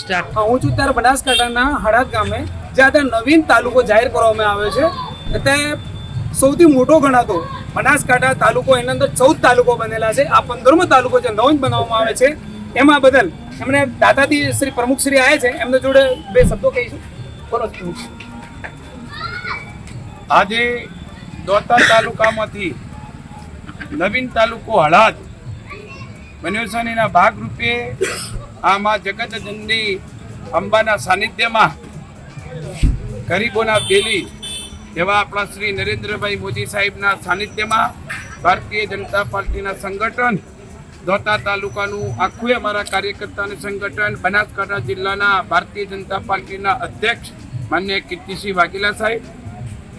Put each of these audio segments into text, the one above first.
Start. હું છું ત્યારે બનાસકાંઠાના હળાદ ગામે જ્યાં ત્યાં નવીન તાલુકો જાહેર કરવામાં આવ્યો છે. અત્યારે સૌથી મોટો ગણાતો બનાસકાંઠા તાલુકો એના અંદર ચૌદ તાલુકો બનેલા છે. આ પંદરમો તાલુકો જે નવીન બનાવવામાં આવે છે. એમાં બદલ એમણે દાદાજી શ્રી પ્રમુખ શ્રી આવે છે. એમને જોડે બે શબ્દો કહીશું. બોલો આજે દોતા તાલુકામાંથી નવીન તાલુકો હળાદ છે ભાગરૂપે આમાં મા જગતજનની અંબાના સાનિધ્યમાં ગરીબોના બેલી એવા આપણા શ્રી નરેન્દ્રભાઈ મોદી સાહેબના સાનિધ્યમાં ભારતીય જનતા પાર્ટીના સંગઠન દોતા તાલુકાનું આખું અમારા કાર્યકર્તાનું સંગઠન બનાસકાંઠા જિલ્લાના ભારતીય જનતા પાર્ટીના અધ્યક્ષ માન્ય કીર્તિસિંહ વાઘેલા સાહેબ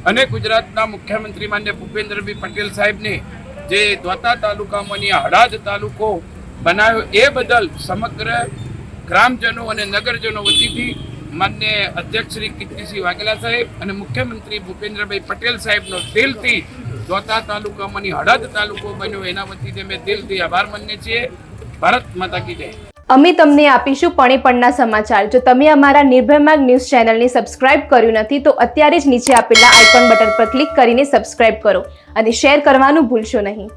અને ગુજરાતના મુખ્યમંત્રી માન્ય ભૂપેન્દ્રભાઈ પટેલ સાહેબને જે ધોતા તાલુકામાંની આ તાલુકો બનાવ્યો એ બદલ સમગ્ર ગ્રામજનો અને નગરજનો વતીથી માન્ય અધ્યક્ષ શ્રી કીર્તિસિંહ વાઘેલા સાહેબ અને મુખ્યમંત્રી ભૂપેન્દ્રભાઈ પટેલ સાહેબનો દિલથી દ્વાતા તાલુકામાંની હળદ તાલુકો બન્યો, એના વતીથી અમે દિલથી આભાર માનીએ છીએ. ભારત માતા કી જય. અમે તમને આપીશું પણીપણના સમાચાર. જો તમે અમારા નિર્ભય ન્યૂઝ ચેનલને સબસ્ક્રાઇબ કર્યું નથી, તો અત્યારે જ નીચે આપેલા આઇકોન બટન પર ક્લિક કરીને સબસ્ક્રાઇબ કરો અને શેર કરવાનું ભૂલશો નહીં.